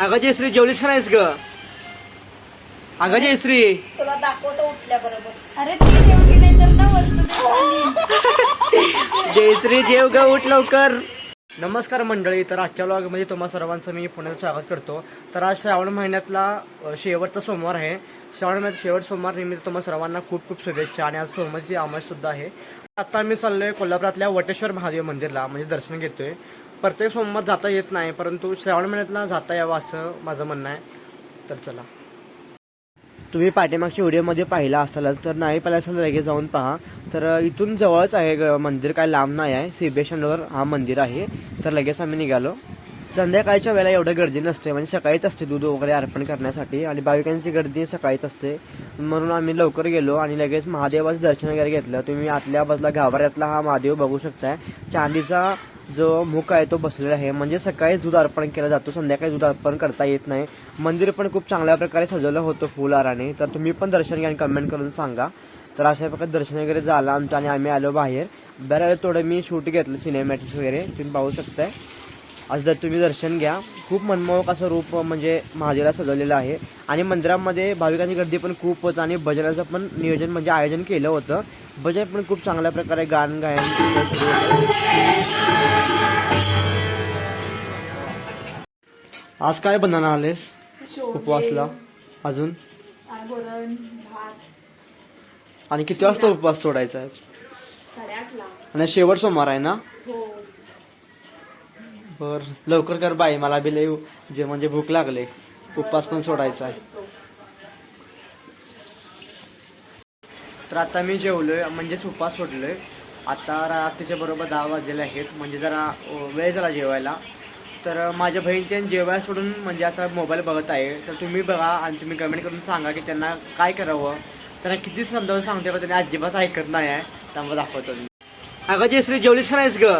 अगं जयश्री जेवलीस का नाहीस ग? अगं जयश्री. तुला दाखवतो उठल्या बरोबर. अरे ती जेवली नाही तर ना वरचं देव खाली जयश्री जेव ग उठ लवकर. नमस्कार मंडळी तर आजच्या व्लॉगमध्ये तुम्हा सर्वांचं मी पुण्यात स्वागत करतो. तर आज श्रावण महिन्यातला अ, शेवटचा सोमवार आहे. श्रावण महिन्यात शेवट सोमवार निमित्त तुम्हा सर्वांना खूप खूप शुभेच्छा आणि आज सोमवारची आमाज सुद्धा आहे. आता मी चाललोय कोल्हापुरातल्या वटेश्वर महादेव मंदिरला म्हणजे दर्शन घेतोय. प्रत्येक सोमवार जाता येत नाही परंतु श्रावण महिन्यातला जाता यावं असं माझं म्हणणं आहे. तर चला. तुम्ही पाठीमागच्या व्हिडिओमध्ये पाहिला असालच तर नाही पाहिलं असेल लगेच जाऊन पहा. तर इथून जवळच आहे ग- मंदिर काय लांब नाही आहे. सिबेशनवर हा मंदिर आहे. तर लगेच आम्ही निघालो. संध्याकाळच्या वेळेला एवढं गर्दी नसते म्हणजे सकाळीच असते दूध वगैरे अर्पण करण्यासाठी आणि भाविकांची गर्दी सकाळीच असते. म्हणून आम्ही लवकर गेलो आणि लगेच महादेवाचं दर्शन वगैरे घेतलं. तुम्ही आतल्या बाजूला गाभाऱ्यातला हा महादेव बघू शकताय. चांदीचा जो मुख आहे तो बसलेला आहे. म्हणजे सकाळी दूध अर्पण केला जातो संध्याकाळी दूध अर्पण करता येत नाही. मंदिर पण खूप चांगल्या प्रकारे सजवलं होतं फुलाराने तर तुम्ही पण दर्शन घ्या आणि कमेंट करून सांगा. तर अशा प्रकारे दर्शन वगैरे झालं आमचं आणि आम्ही आलो बाहेर. बऱ्याच थोडं मी शूट घेतलं सिनेमॅटिक्स वगैरे. तुम्ही पाहू शकताय. आज जर तुम्ही दर्शन घ्या. खूप मनमोहक असं रूप म्हणजे महादेवाला सजवलेलं आहे. आणि मंदिरामध्ये भाविकांची गर्दी पण खूप होतं आणि भजनाचं पण नियोजन म्हणजे आयोजन केलं होतं. भजन पण खूप चांगल्या प्रकारे गाण गायन. आज काय बनवणार आलेस? उपवासला. अजून? आणि किती वाजता उपवास सोडायचा आहे? आणि शेवट सोमवार आहे ना? हो. बर लवकर कर बाई मला बी लय जे म्हणजे भूक लागले. उपवास पण सोडायचा आहे. तर आता मी जेवलोय म्हणजेच उपवास सोडलोय. आता रात्रीच्या बरोबर दहा वाजलेले आहेत म्हणजे जरा वेळ झाला जेवायला. तर माझ्या बहिणीच्या जेवायला सोडून म्हणजे आता मोबाईल बघत आहे. तर तुम्ही बघा आणि तुम्ही कमेंट करून सांगा की त्यांना काय करावं. त्यांना किती समजावून सांगते पण त्यांनी अजिबात ऐकत नाही आहे. त्यामुळे दाखवतो मी. अगं जयश्री जेवलीस का नाहीस ग?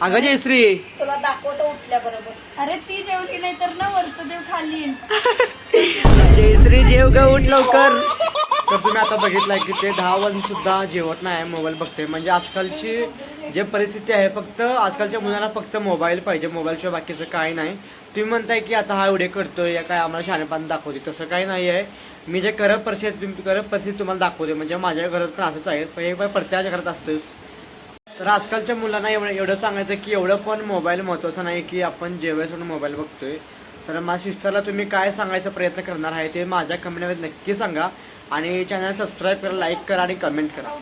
अगं जयश्री. तुला दाखवतो उठल्या बरोबर अरे ती जेवली नाही तर ना वरचं देव खाली जयश्री जेव ग उठ लवकर. तर तुम्ही आता बघितलंय की ते दहा वाजून सुद्धा जेवत नाही मोबाईल बघते म्हणजे आजकालची जे परिस्थिती आहे फक्त आजकालच्या मुलांना फक्त मोबाईल पाहिजे. मोबाईलशिवाय बाकीचं काही नाही. तुम्ही म्हणताय की आता हा व्हिडिओ करतोय या काय आम्हाला शाणेपान दाखवते तसं काही नाही आहे. मी जे करत परिस्थिती करत परिस्थिती तुम्हाला दाखवते म्हणजे माझ्या घरात पण असंच आहे. पण बार प्रत्येकाच्या घरात असतोच. तर आजकालच्या मुलांना एवढं एवढं सांगायचं की एवढं पण मोबाईल महत्त्वाचा नाही की आपण जेवायसाठी मोबाईल बघतोय. तर माझ्या सिस्टरला तुम्ही काय सांगायचा प्रयत्न करणार आहे ते माझ्या कमेंटमध्ये नक्की सांगा. आणि चॅनल सबस्क्राईब करा लाईक करा आणि कमेंट करा.